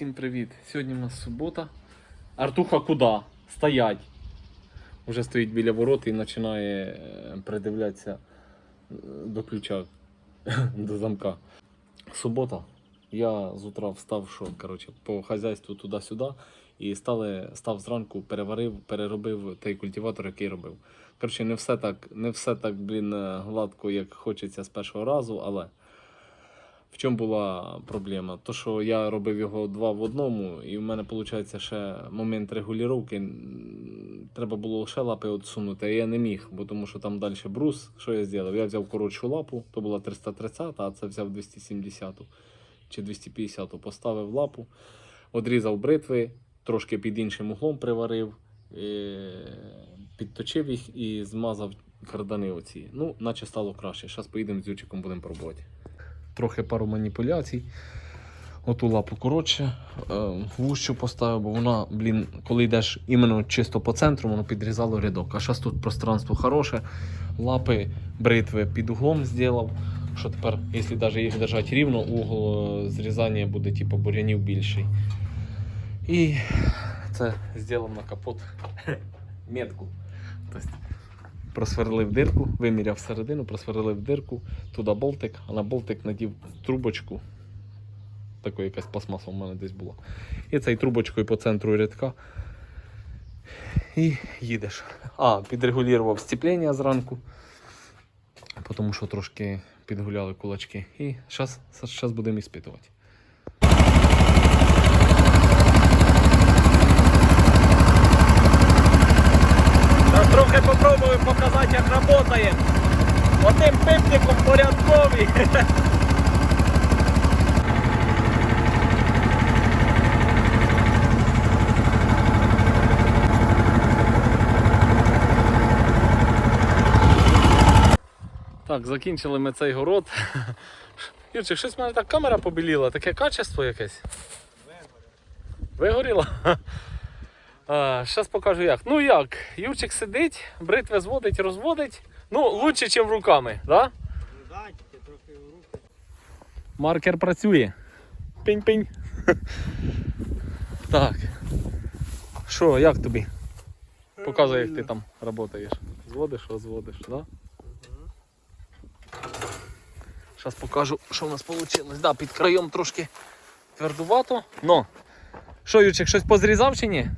Всім привіт! Сьогодні у нас субота. Артуха куди? Стоять. Уже стоїть біля ворот і починає е, придивлятися е, до ключа, до замка. Субота. Я з утра встав, що коротше, по хазяйству туди-сюди, і стали, став зранку, переварив, переробив той культиватор, який робив. Коротше, не все так, не все так, блін, е, гладко, як хочеться з першого разу, але. В чому була проблема? То, що я робив його два в одному, і в мене, виходить, ще момент регулювання. Треба було ще лапи відсунути, а я не міг, бо тому що там далі брус. Що я зробив? Я взяв коротшу лапу, то була 330, а це взяв 270 чи 250, поставив лапу, одрізав бритви, трошки під іншим углом приварив, е, підточив їх і змазав кардани оці. Ну, наче стало краще. Зараз поїдемо з Ючиком, будемо пробувати трохи пару маніпуляцій. Оту лапу коротше, е, вущу поставив, бо вона, блін, коли йдеш іменно чисто по центру, воно підрізало рядок. А зараз тут пространство хороше. Лапи, бритви під углом зробив. Що тепер, якщо навіть їх держати рівно, угол е, зрізання буде типу бур'янів більший. І це зробив на капот метку. Просверлив дирку, виміряв середину, просверлив дирку, туди болтик, а на болтик надів трубочку. Така якась пластмаса в мене десь була. І цей трубочкою по центру рядка. І їдеш. А, підрегулював сцеплення зранку, тому що трошки підгуляли кулачки. І зараз будемо іспитувати. Трохи попробую показати, як працює. Одним пипником порядковий. Так, закінчили ми цей город. Юрчик, щось в мене так камера побіліла, таке качество якесь. Вигоріло? Зараз покажу як. Ну як, Юрчик сидить, бритве зводить, розводить. Ну, лучше, ніж руками, да? Маркер працює. Пінь-пінь. Так. Що, як тобі? Показуй, як ти там працюєш. Зводиш, розводиш, да? Зараз покажу, що в нас вийшло. Да, під краєм трошки твердувато. Но. Що, Юрчик, щось позрізав чи ні?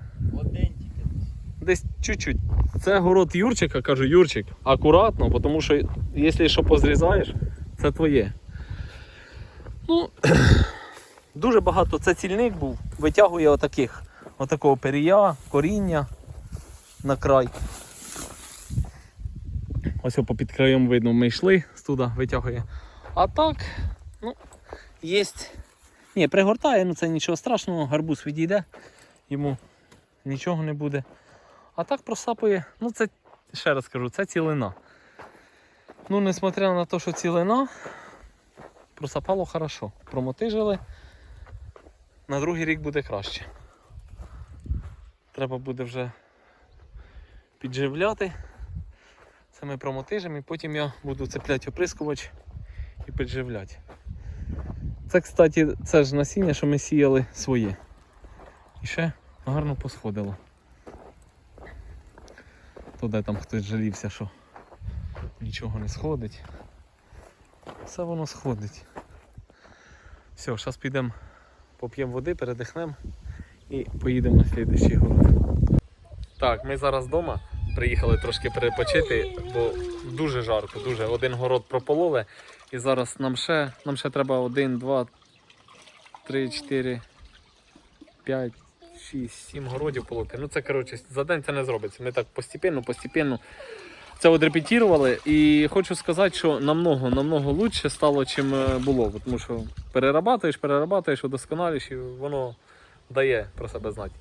Десь чуть-чуть. Це город Юрчика, кажу, Юрчик, акуратно, тому що якщо що позрізаєш, це твоє. Ну, дуже багато це цільник був, витягує отаких, отакого перія, коріння на край. Ось під краєм видно, ми йшли туди, витягує. А так, ну, є. Ні, пригортає, ну це нічого страшного, гарбуз відійде, йому нічого не буде. А так просапує, ну це, ще раз кажу, це цілина. Ну, несмотря на те, що цілина, просапало хорошо. Промотижили. На другий рік буде краще. Треба буде вже підживляти. Це ми промотижимо і потім я буду цепляти оприскувач і підживляти. Це, кстати, це ж насіння, що ми сіяли своє. І ще гарно посходило. Туди там хтось жалівся, що нічого не сходить. Все воно сходить. Все, зараз підемо, поп'ємо води, передихнемо і поїдемо на слідуючий город. Так, ми зараз вдома. Приїхали трошки перепочити, бо дуже жарко, дуже. Один город пропололи. І зараз нам ще, нам ще треба один, два, три, чотири, п'ять, шість, сім городів полоти. Ну це коротше за день це не зробиться. Ми так постепенно, постепенно це одрепетірували. І хочу сказати, що намного, намного лучше стало, чим е, було. Тому що перерабатуєш, перерабатуєш, удосконалюєш і воно дає про себе знати.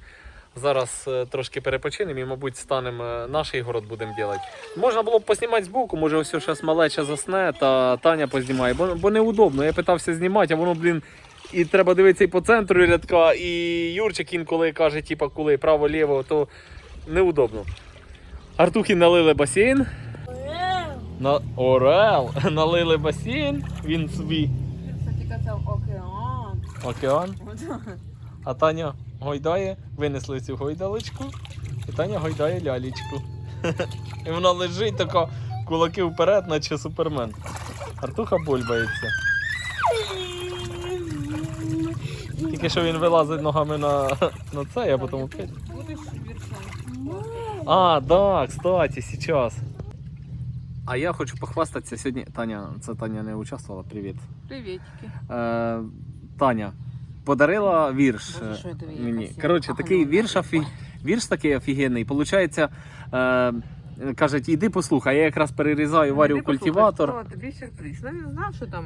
Зараз е, трошки перепочинемо і, мабуть, станемо е, наш город будемо робити. Можна було б поснімати збоку, може ось зараз малеча засне та Таня познімає, бо, бо неудобно. Я питався знімати, а воно, блін, і треба дивитися і по центру рядка, і Юрчик інколи каже, типа, коли право-ліво, то неудобно. Артухи налили басейн. На Орел налили басейн, він собі Кстати, казав океан. океан. А Таня гойдає, винесли цю гойдалочку, і Таня гойдає лялечку. І вона лежить така, кулаки вперед, наче супермен. Артуха бульбається. Тільки що він вилазить ногами на, на це, а потім опять. А, да, кстати, сейчас. А я хочу похвастатися сьогодні. Таня, це Таня не участвувала, привіт. Привітики. Е, Таня подарила вірш Боже, що я тобі мені. Коротше, такий Ага, вірш, афі... вірш такий офігенний. Получається, е, кажуть, іди послухай, я якраз перерізаю, варю Іди послухай, культиватор. що Тобі сюрприз. Ну він знав, що там,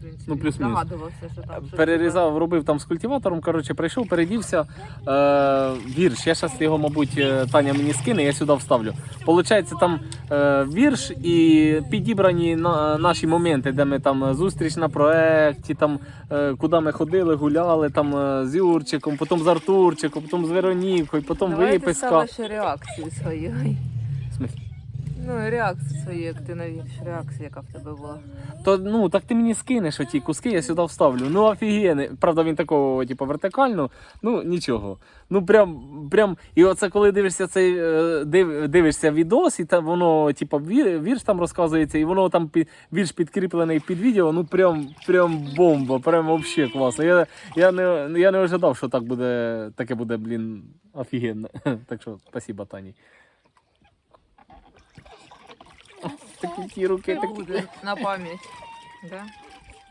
в принципі, Ну, плюс-мінус. догадувався, що там щось Перерізав, робив там з культиватором. Коротше, прийшов, передівся. Е, вірш. Я зараз його, мабуть, е, Таня мені скине, я сюди вставлю. Получається, там е, вірш і підібрані на, наші моменти, де ми там е, зустріч на проєкті, там, е, куди ми ходили, гуляли там е, з Юрчиком, потім з Артурчиком, потім з Веронікою, потім Давай ти виписка. ставиш реакцію свою. Ну, реакцію свою, як ти навіш, реакція, яка в тебе була. То ну так ти мені скинеш оті куски, я сюди вставлю. Ну офігенний. Правда, він такого, типу, вертикально, ну нічого. Ну прям, прям. І оце коли дивишся цей е, див, дивишся відос, і там воно, типу, вір, вірш там розказується, і воно там під, вірш підкріплений під відео, ну прям, прям бомба, прям вообще класно. Я, я, не, я не ожидав, що так буде, таке буде, блін, офігенно. Так що, спасибо, Тані. Такі ті руки, такі. На пам'ять. Да?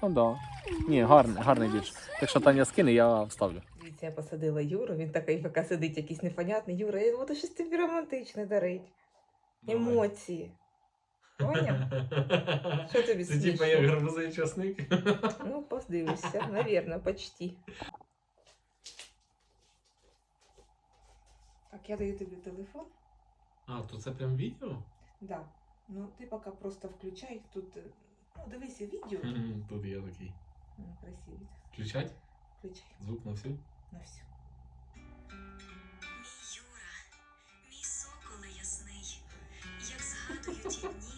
Ну да. Ні, гарний, гарний вірш. Так що Таня скине, я вставлю. Дивіться, я посадила Юру, він такий поки сидить якийсь непонятний. Юра, я буду щось тобі романтичне дарить. Емоції. Поняв? Що тобі Це типа смішно? як гарбузовий часник. Ну, подивишся, навірно, почти. Так, я даю тобі телефон. А, то це прям відео? Да. Ну, ти поки просто включай. Тут, е, ну, дивися відео. Тут я такий. Ну, красиві. Включать? Включай Звук на всю? на все. Мій Юра, мій соколе ясний, як згадую ті дні,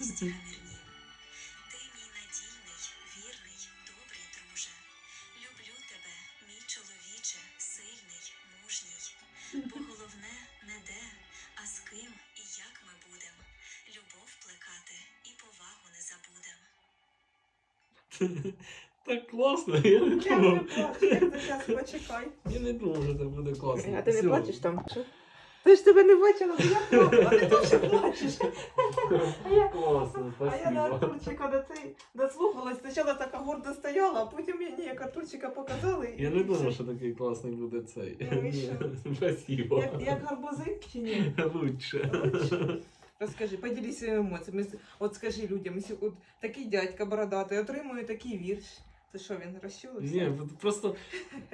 мужній. Бо головне не де, а з ким і як ми будем. Любов плекати і повагу не забудем. Так класно, я не ти почекай. Я не думав, що це буде класно. А ти не плачеш там? Ти ж тебе не бачила, то я плакала, ти теж плачеш. Класно, А я на спасибо. Артурчика до цей дослухалась. Спочатку така гордо стояла, а потім мені як Артурчика показали. і Я не думав, що такий класний буде цей. Ну, і Ні. Спасибо. Як, як гарбузи чи ні? Лучше. Лучше? Розкажи, поділись своїми емоціями. От скажи людям, якщо от такий дядька бородатий отримує такий вірш. Це що, він розчулився? Ні, просто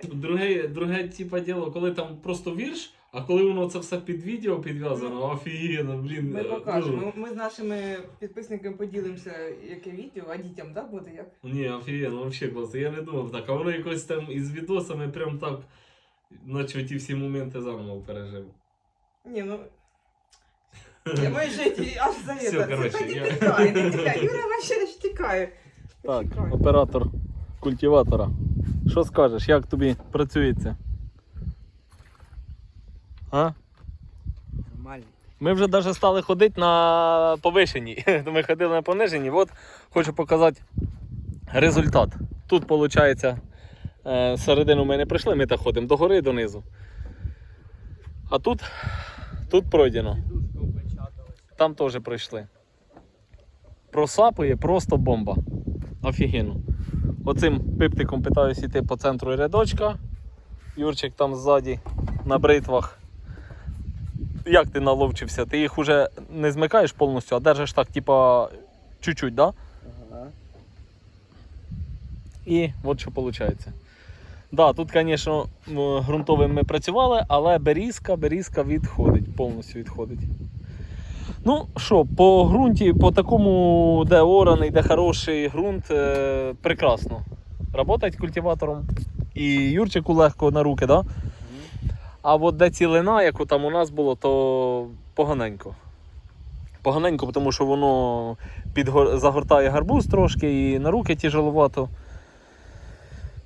друге, друге типа діло, коли там просто вірш, а коли воно це все під відео підв'язано, офігенно, блін. Ми е, покажемо. ну, Ми, ми з нашими підписниками поділимося, яке відео, а дітям да, буде як? Ні, офігенно, вообще класно. Я не думав так. А воно якось там із відосами прям так, наче ті всі моменти заново пережив. Ні, ну. Я майже ті- аж за це. короче, Це не я- тікає, не тікає. Юра вообще не тікає. Так, оператор культиватора. Що скажеш, як тобі працюється? А? Нормально. Ми вже навіть стали ходити на повишенні. Ми ходили на пониженні. От хочу показати результат. Тут, виходить, е, середину ми не прийшли, ми так ходимо догори донизу. А тут, тут пройдено. Там теж пройшли. Просапує просто бомба. Офігенно. Оцим пиптиком питаюсь іти по центру рядочка. Юрчик там ззаді на бритвах. Як ти наловчився? Ти їх уже не змикаєш повністю, а держиш так, типа, чуть-чуть, да? Ага. І от що виходить. Да, тут, звісно, м, ґрунтовим ми працювали, але берізка, берізка відходить, повністю відходить. Ну що, по ґрунті, по такому, де ораний, де хороший ґрунт, е, прекрасно. Работать культиватором. І Юрчику легко на руки, да? А от де цілина, як там у нас було, то поганенько. Поганенько, тому що воно підгор... загортає гарбуз трошки і на руки тяжеловато.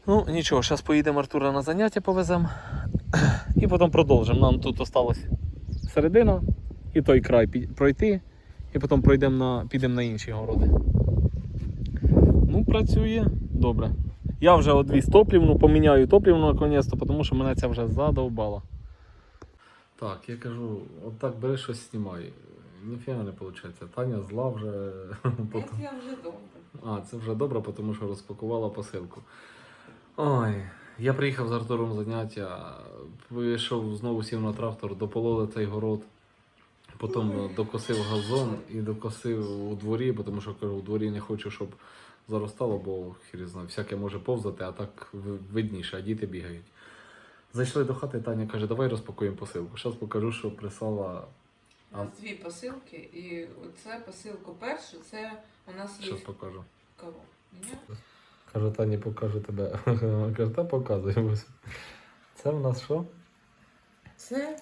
Ну, нічого, зараз поїдемо Артура на заняття повеземо. І потім продовжимо. Нам тут осталось середина і той край пройти. І потім пройдемо на, підемо на інші городи. Ну, працює добре. Я вже одвіз топлівну, поміняю топлівну наконець-то, тому що мене ця вже задовбала. Так, я кажу, от так бери щось знімай. Ніфіга не виходить. Таня зла вже. Я вже добре. А, це вже добре, тому що розпакувала посилку. Ой, я приїхав з Артуром заняття, вийшов знову сів на трактор, допололи цей город, потім докосив газон і докосив у дворі, тому що кажу, у дворі не хочу, щоб заростало, бо знає, всяке може повзати, а так видніше, а діти бігають. Зайшли до хати, Таня каже, давай розпакуємо посилку. Зараз покажу, що прислала. У нас дві посилки, і оце посилку першу, це у нас є Зараз покажу. кого? Кажу, Тані, покажу тебе. Каже, та показуй. Це в нас що? Це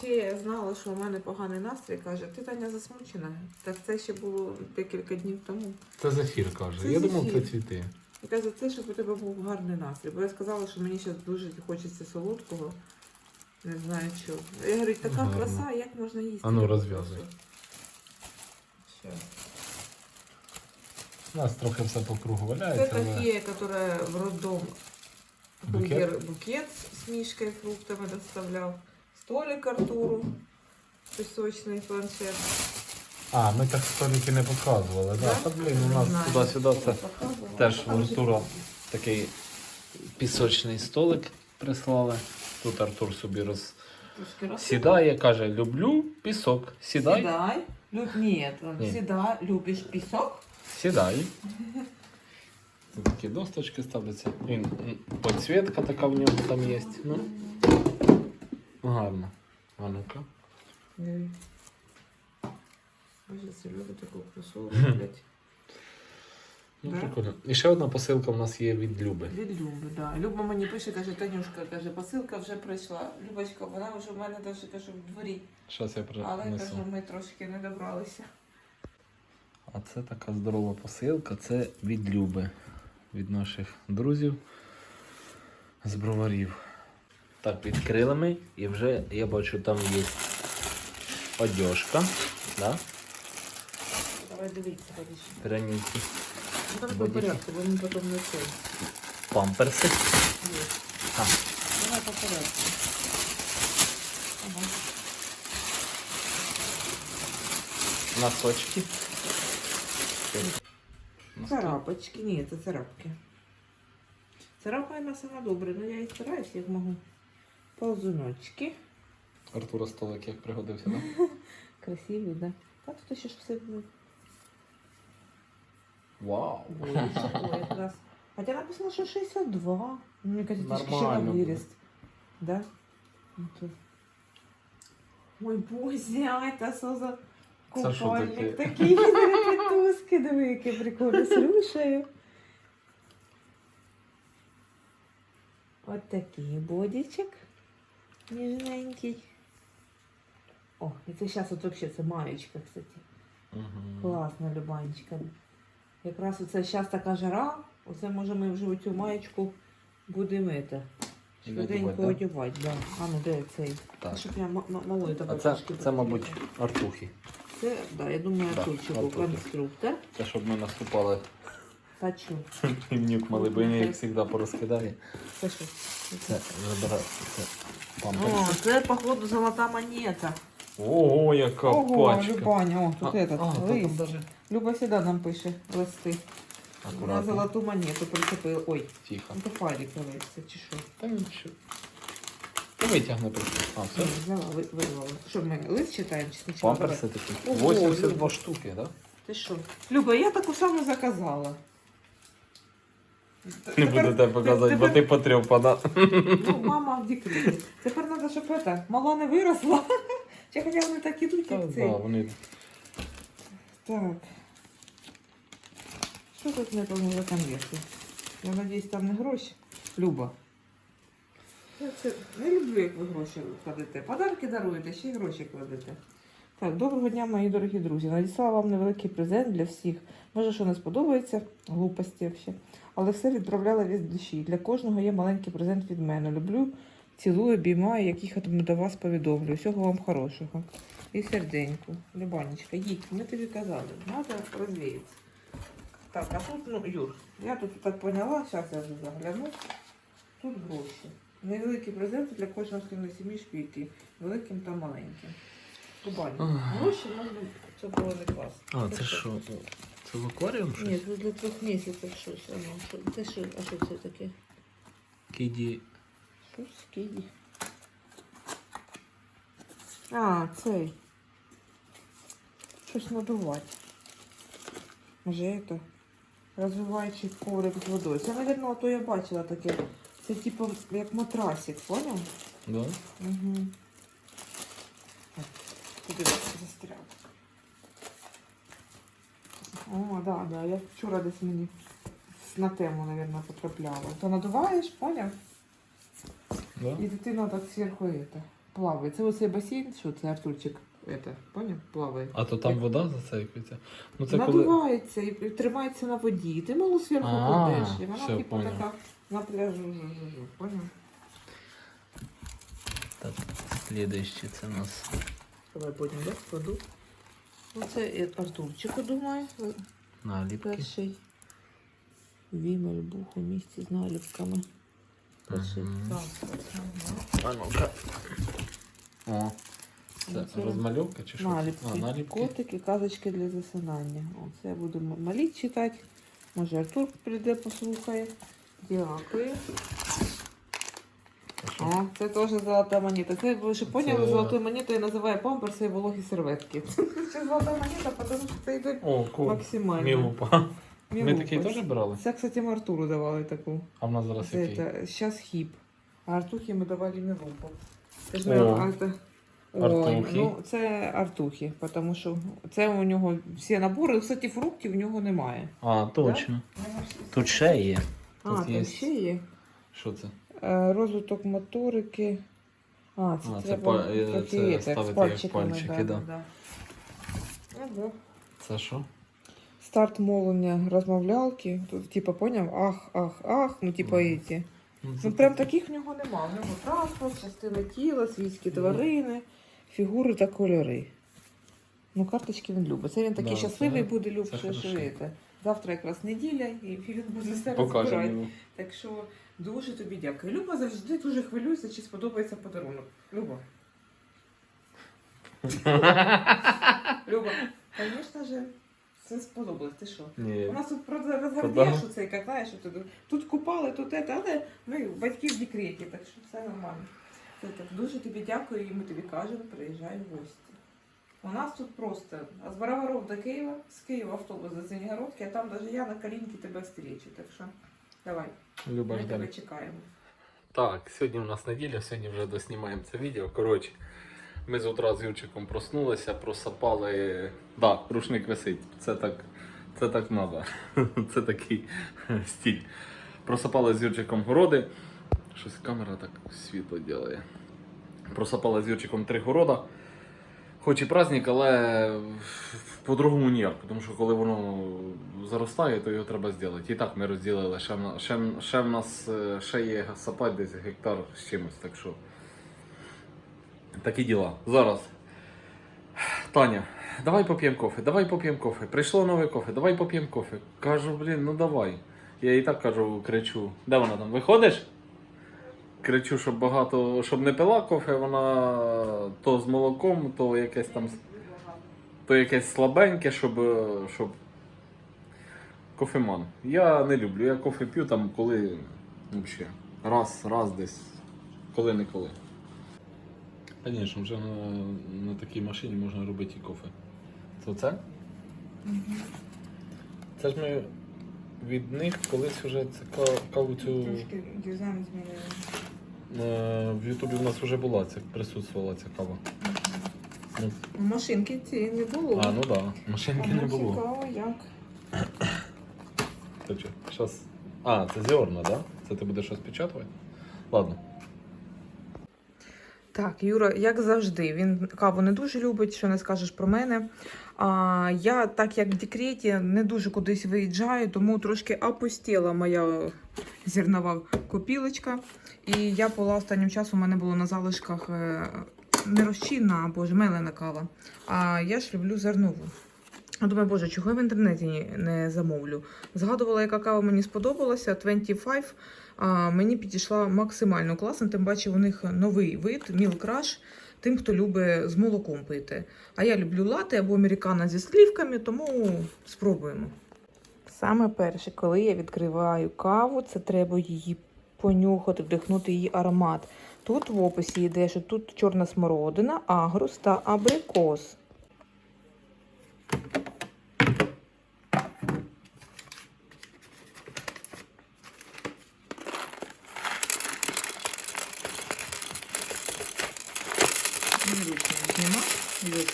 Фея знала, що у мене поганий настрій, каже, ти Таня засмучена. Так це ще було декілька днів тому. Це зефір каже. Це я думав, це цвіти. І каже, це щоб у тебе був гарний настрій. Бо я сказала, що мені зараз дуже хочеться солодкого. Не знаю що. Я говорю, така Гарно. краса, як можна їсти? А ну, таку розв'язуй. У нас трохи все по кругу Це валяється. та але- фея, которая в роддом Букет? букет с мишкой, фруктами доставлял. Столик Артуру, песочный планшет. А, ми так столики не показували, да? Да? Та блін, у нас знаю. туди-сюди це Показувала. теж в же Артура такий пісочний столик прислали. Тут Артур собі роз... Трошки сідає, каже, люблю пісок. Сідай. Сідай. Люб... Нет, он Ні. сідай. Любиш пісок? Сідай. Тут такі досточки ставляться. Він м, підсвітка така в нього там є. Ну, гарно. А ну-ка. Ні. Боже, це люблю таку красу роблять. Ну, Да? прикольно. І ще одна посилка в нас є від Люби. Від Люби, да. Люба мені пише, каже, Танюшка, каже, посилка вже прийшла. Любочка, вона вже в мене даже каже в дворі. Зараз я Але принесу. кажу, ми трошки не добралися. А це така здорова посилка. Це від Люби. Від наших друзів з броварів. Так, відкрили ми і вже я бачу, там є одежка. Да? Давай дивіться, Горіш. Ну там по порядку, бо ми потім не цей. Памперси. Є. А. Давай по порядку. Ага. Носочки. Царапочки. Ні, це царапки. Царапа вона сама добре, ну я і стараюсь, як можу. Ползуночки. Артура столик як пригодився, да? Красиві, да? Так, тут ще ж все було. Вау! Ой, якраз. Хотя написано, що 62. Ну, Мені кажуть, трішки ще на виріст. Да? Ну, Ой, боже, а це що за купальник такий репетузки, диви, яке прикольно, слушаю. От такий бодічок ніжненький. О, і це зараз от взагалі це маєчка, кстати. Угу. Класна любанечка. Якраз оце зараз така жара, оце може ми вже цю маєчку будемо це, швиденько одягати. Да. А ну де цей? Так. Щоб я м- м- А це, трошки це, мабуть, артухи. Це, да, я думаю, Да, був конструктор. Це щоб ми наступали Та чу? півнюк малибині, як завжди порозкидає. Це що? Це забирає. Це О, це, походу, золота монета. Ого, яка Ого, пачка. Любаня, о, тут А, этот, а, лист. там даже... Люба всегда нам пише листи. На Аккуратно. золоту монету прицепили. Ой, Тихо. ну то файлик лист, чи що? Та нічого. Та витягни просто. А, все. Ні, Взяла, ви- вирвала. Що, ми лист читаємо чи спочатку? Памперси такі. Ого, 82 Люба. штуки, так? Ти що? Люба, я таку саму заказала. Не буду тебе показувати, бо ти потрьопана. Ну, мама в декреті. Тепер треба, щоб это, мала не виросла. Чи хоча вони так ідуть, як да, цей. вони Так. Що тут не за конверти? Я надіюсь, там не гроші. Люба. Я це не люблю, як ви гроші кладете. Подарки даруєте, ще й гроші кладете. Так, доброго дня, мої дорогі друзі. Надіслала вам невеликий презент для всіх. Може, що не сподобається, глупості взагалі. Але все відправляла від душі. Для кожного є маленький презент від мене. Люблю, цілую, обіймаю, яких я до вас повідомлю. Всього вам хорошого. І серденьку. Любанечка, їдь, ми тобі казали, треба розвіятися. Так, а тут, ну, Юр, я тут так поняла, зараз я вже загляну. Тут гроші. Невеликі презенти для кожного члену сім'ї шпійки, великим та маленьким. Ах. гроші можна, це було не клас. А, це що? Це в акваріум Ні, це для трьох місяців щось. А ну, що, це що, а що це таке? Кіді. Щось киді. А, цей. Щось надувати. Може це? Розвиваючий коврик з водою. Це, мабуть, то я бачила таке. Це типу як матрасик, поняв? Да? Угу. Куди застряв? О, да, да. Я вчора десь мені на тему, мабуть, потрапляла. То надуваєш, поняв? Да? І дитина так зверху это, плаває. Це оцей басейн, що це Артурчик, это, поняв? Плаває. А то там вода зацепиться. Ну це. Надувається і і тримається на воді. І ти малу зверху кладеш. І вона все, типу поняв. така на пляжу. Поняв? Так, слідуючий це у нас Давай потім, да, кладу. Ну це Артурчику, думаю. наліпки. Перший. Вімель бух у місті з наліпками. Перший. Так, А ну-ка. О, це це розмальовка чи що? Наліпки. А, наліпки. Котики, казочки для засинання. О, це я буду м- маліть читати. Може Артур прийде, послухає. Дякую. А? О, це теж золота монета. Це ви ще поняли, Це- золотою монетою називає памперси і вологі серветки. Це золота монета, тому що це йде О, ку. максимально. Мілупа. Ми Мілупа. такі теж брали? Це, кстати, ми Артуру давали таку. А в нас зараз Це, який? це, зараз хіп. А Артухі ми давали мілупу. Це ж ми, Ой, Артухи. ну це Артухи, тому що це у нього всі набори, кстати, фруктів у нього немає. А, точно. Тут ще є. А, Тут там є. ще є. Що це? Е, Розвиток моторики. А, це А, це треба па- е, такі, це так, з ставити як пальчиками. пальчики, да. да. Ага. Це що? Старт мовлення розмовлялки. Тут, типа, поняв? Ах, ах, ах, ну, типа, Мгм. эти. Ну, Ну, прям таких в нього нема. В нього транспорт, частини тіла, свійські тварини, фігури та кольори. Ну, карточки він любить. Це він такий Да, щасливий це- буде, це люб, хорошо. що. Завтра якраз неділя, і він буде все Покажемо розбирати. йому. Так що дуже тобі дякую. Люба завжди дуже хвилюється, чи сподобається подарунок. Люба. Люба, звісно ж, це сподобалось. Ти що? Ні. У нас тут правда розгардіє, Подарунок. що це, як знаєш, що тут, тут купали, тут це, але ми батьки в декреті, так що все нормально. Так, дуже тобі дякую, і ми тобі кажемо, приїжджай в гості. У нас тут просто з Бараворов до Києва, з Києва автобус до Звенигородки, а там навіть я на колінки тебе встрічу. Так що давай, Люба ми тебе чекаємо. Так, сьогодні у нас неділя, сьогодні вже доснімаємо це відео. Коротше, ми з утра з Юрчиком проснулися, просапали. Да, рушник висить. Це так, це так треба. Це такий стиль. Просапали з Юрчиком городи. Щось камера так світло ділає. Просапали з Юрчиком три города. Хоч і праздник, але по-другому ніяк, тому що коли воно заростає, то його треба зробити. І так ми розділили. Ще ще, ще в нас е, ще є сапать десь гектар з чимось, так що. Такі діла. Зараз. Таня, давай поп'ємо кофе, давай поп'ємо кофе. Прийшло нове кофе, давай поп'ємо кофе. Кажу, блін, ну давай. Я і так кажу, кричу. Де вона там? Виходиш? Кричу, щоб багато, щоб не пила кофе, вона то з молоком, то якесь там то якесь слабеньке, щоб, щоб кофеман. Я не люблю. Я кофе п'ю там, коли взагалі. Раз, раз десь. Коли не коли. Звісно, вже на, на такій машині можна робити і кофе. То це? Це ж ми від них колись вже це ка- каву цю. Трошки дизайн змінили. Е, В Ютубі в нас вже була ця присутствувала ця кава. Ну, Машинки цієї не було. а, ну так, да. машинки не було. Цікаво, як. Зараз. А, це зерна, да? Це ти будеш щось печатувати? Ладно. Так, Юра, як завжди, він каву не дуже любить, що не скажеш про мене. А, я, так як в декреті, не дуже кудись виїжджаю, тому трошки опустіла моя зернова копілочка. І я була останнім часом у мене було на залишках е, не розчинна або ж мелена кава. А я ж люблю зернову. Думаю, боже, чого я в інтернеті не замовлю? Згадувала, яка кава мені сподобалася. 25 а, мені підійшла максимально класно. Тим паче, у них новий вид Rush, тим, хто любить з молоком пити. А я люблю лати або американо зі слівками, тому спробуємо. Саме перше, коли я відкриваю каву, це треба її понюхати, вдихнути її аромат. Тут в описі йде, що тут чорна смородина, агрус та абрикос. Знімати,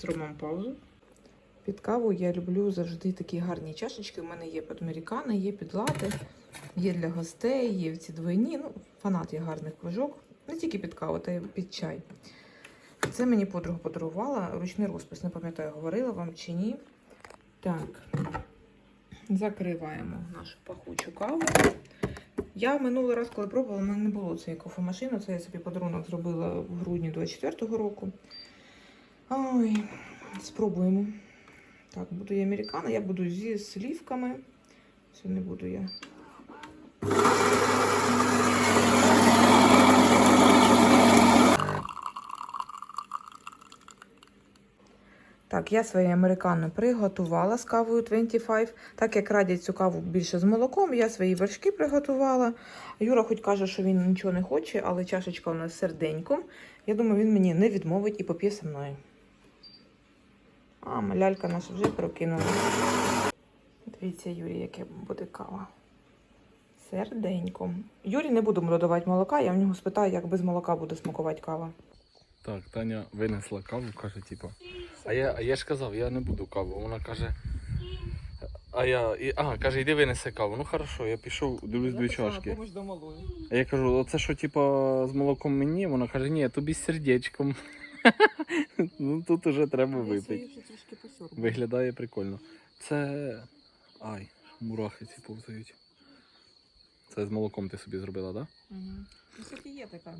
зробимо паузу. Під каву я люблю завжди такі гарні чашечки. У мене є під американо, є під лати, є для гостей, є ці двойні. Ну, фанат я гарних кружок. Не тільки під каву, та й під чай. Це мені подруга подарувала. Ручний розпис, не пам'ятаю, говорила вам чи ні. Так, закриваємо нашу пахучу каву. Я минулий раз, коли пробувала, у мене не було цієї кофемашини. Це я собі подарунок зробила в грудні 24-го року. Ой, спробуємо. Так, буду я американо, я буду зі слівками. Все не буду я. Так, я своє американо приготувала з кавою 25. Так як радять цю каву більше з молоком, я свої вершки приготувала. Юра хоч каже, що він нічого не хоче, але чашечка у нас з серденьком. Я думаю, він мені не відмовить і поп'є зі мною. А, малялька наша вже прокинула. Дивіться, Юрій, яке буде кава. Серденьком. Юрі не буду додавати молока, я в нього спитаю, як без молока буде смакувати кава. Так, Таня винесла каву, каже, типу. А я, а я ж казав, я не буду каву. Вона каже. А я. І, а, каже, йди винеси каву. Ну хорошо, я пішов, дивлюсь дві чашки. до малої. А я кажу, оце що, типа, з молоком мені? Вона каже, ні, тобі з сердечком. ну тут уже треба випити. Виглядає прикольно. Це. Ай, мурахи ці повзають. Це з молоком ти собі зробила, так? Да? Угу. Ну, кстати, є така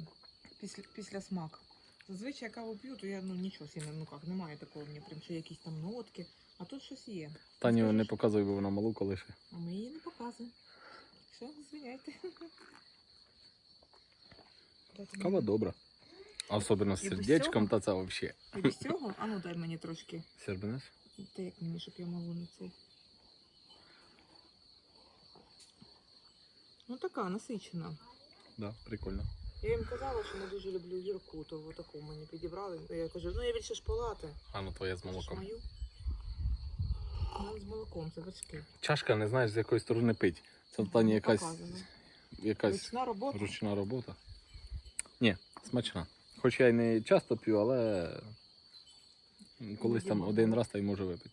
після, після смак. Зазвичай я каву п'ю, то я ну нічого собі на руках немає такого, мені прям що якісь там нотки. А тут щось є. Таню не показуй, бо вона малу колише. А ми її не показуємо. Все, звиняйте. Кава добра. А Особливо з І без сердечком, та це взагалі. І без цього? А ну дай мені трошки. Сербинеш? Та як мені, щоб я малу не цей. Ну така насичена. Да, прикольно. Я їм казала, що не дуже люблю гірку, то таку мені підібрали. Я кажу, ну я більше шпалати. А ну твоя з молоком. мою. Ну, з молоком, це вершки. Чашка не знаєш, з якої сторони пить. Це в Тані якась, Показано. якась Ручна робота. ручна робота. Ні, смачна. Хоч я й не часто п'ю, але колись там один раз та й може випити.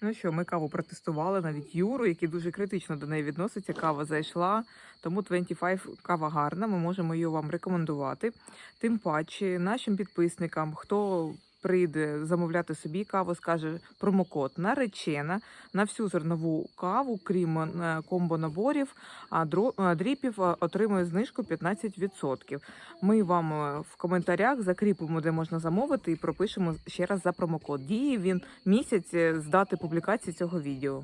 Ну що, ми каву протестували, навіть Юру, який дуже критично до неї відноситься. Кава зайшла, тому 25 кава гарна. Ми можемо її вам рекомендувати. Тим паче, нашим підписникам, хто прийде замовляти собі каву, скаже промокод наречена на всю зернову каву, крім е, комбо наборів, а дро- дріпів е, отримує знижку 15%. Ми вам е, в коментарях закріпимо, де можна замовити, і пропишемо ще раз за промокод. Діє він місяць е, з дати публікації цього відео.